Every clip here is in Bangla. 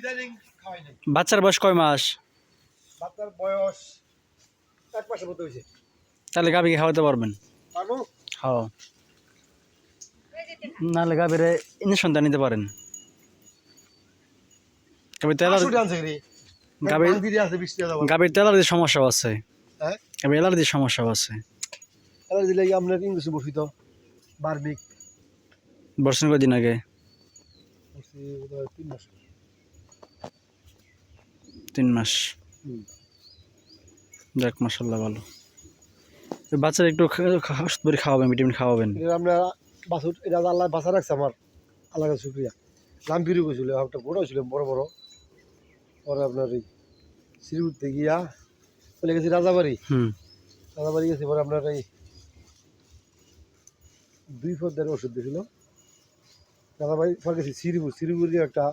ইদানিং খাওয়াই নাই। বাচ্চার বয়স কয় মাস? বাচ্চার বয়স এক মাসের মতো হয়েছে। তাহলে খাওয়াতে পারবেন? পারব। হ্যাঁ নাহলে গাভীরে ইঞ্জেকশনটা নিতে পারেন। তেলার সমস্যা আছে হ্যাঁ? সমস্যা আছে। আপনার ইংলিশে বসিত বর্ষণ কদিন আগে? তিন মাস তিন মাস। যাক মাসাল্লাহ ভালো। বাচ্চারা একটু ওষুধ করে খাওয়াবেন ভিটামিন খাওয়াবেন। আমরা বাছুর এটা আল্লাহ বাসা রাখছে আমার। আল্লাহ কাছে শুক্রিয়া। নাম ফিরে গেছিল একটা বড় ছিল বড় বড়। পরে আপনার এই শ্রীপুরতে গিয়া চলে গেছি রাজাবাড়ি। হুম। রাজাবাড়ি গেছি পরে আপনার এই দুই পদ্মের ওষুধ দিয়েছিল। রাজাবাড়ি পরে গেছি শ্রীপুর শ্রীপুরে একটা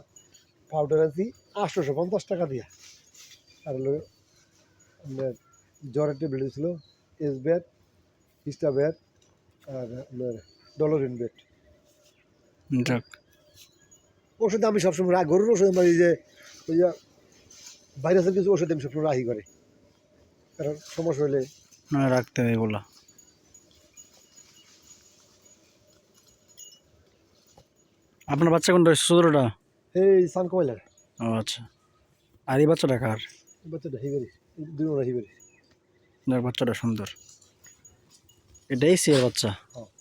পাউডার আনছি। আটশোশো পঞ্চাশ টাকা দিয়া। আর হলো আপনার জ্বরের ট্যাবলেট দিয়েছিল এস ব্যাট হিস্টা ব্যাট আর আপনার ডলোরিন ব্যাট। যাক। ওষুধ আমি সবসময় রাখি গরুর ওষুধ আমি এই যে ওই যে ভাইরাসের কিছু ওষুধ আমি সবসময় রাখি করে কারণ সমস্যা হলে রাখতে হবে এগুলা। আপনার বাচ্চা কোনটা ছোটোটা এই সান কয়লার। ও আচ্ছা। আর এই বাচ্চাটা কার? বাচ্চাটা হিবারি। দুই হিবারি। বাচ্চাটা সুন্দর। এটাই সে বাচ্চা? হ্যাঁ।